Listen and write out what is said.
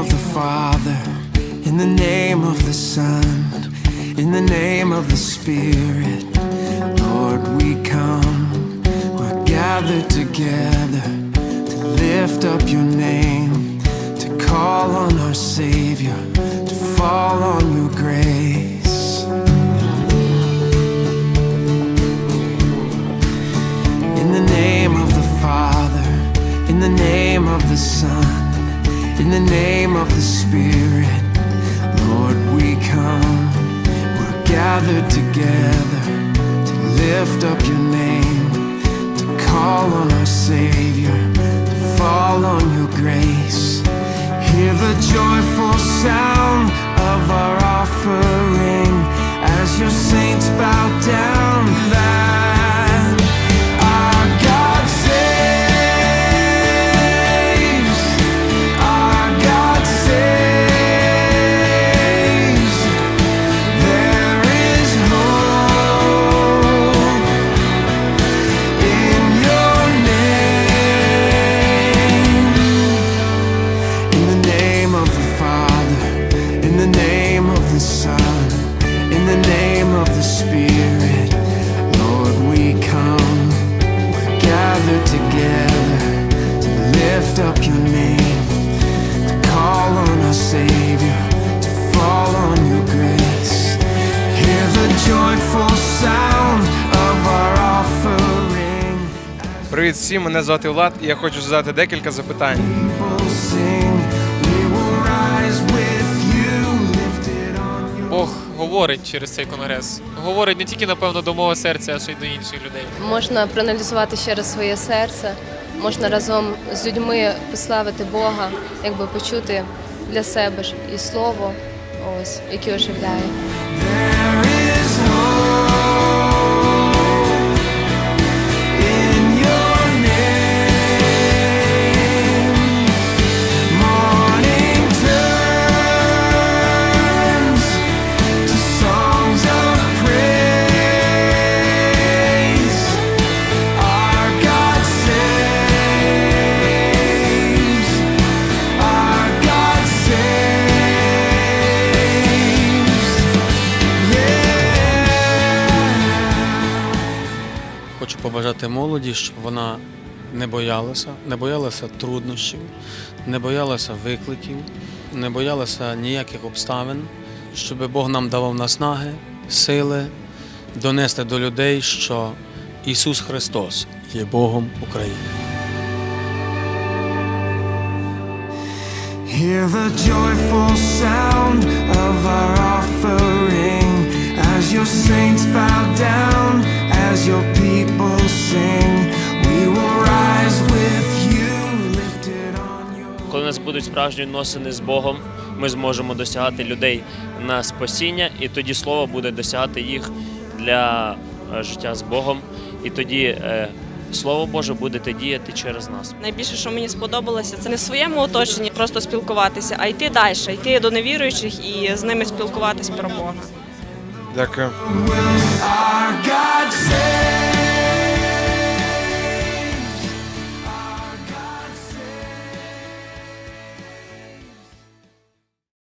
of the Father, in the name of the Son, in the name of the Spirit, Lord, we come. We're gathered together to lift up your name, to call on our Savior, to fall on your grace. In the name of the Father, in the name of the Son, in the name of the Spirit, Lord, we come. We're gathered together to lift up your name, to call on our Savior, to fall on your grace. Hear the joyful sound Привіт всім, мене звати Влад, і я хочу задати декілька запитань. Бог говорить через цей конгрес. Говорить не тільки, напевно, до мого серця, а ще й до інших людей. Можна проаналізувати ще раз своє серце, можна разом з людьми пославити Бога, якби почути для себе ж і слово, ось яке оживляє. Хочу побажати молоді, щоб вона не боялася, не боялася труднощів, не боялася викликів, не боялася ніяких обставин, щоб Бог нам давав наснаги, сили донести до людей, що Ісус Христос є Богом України. Hear the joyful sound of our offering нас будуть справжні відносини з Богом, ми зможемо досягати людей на спасіння, і тоді слово буде досягати їх для е, життя з Богом. І тоді е, Слово Боже буде діяти через нас. Найбільше, що мені сподобалося, це не в своєму оточенні просто спілкуватися, а йти далі, йти до невіруючих і з ними спілкуватись про Бога. Дякую.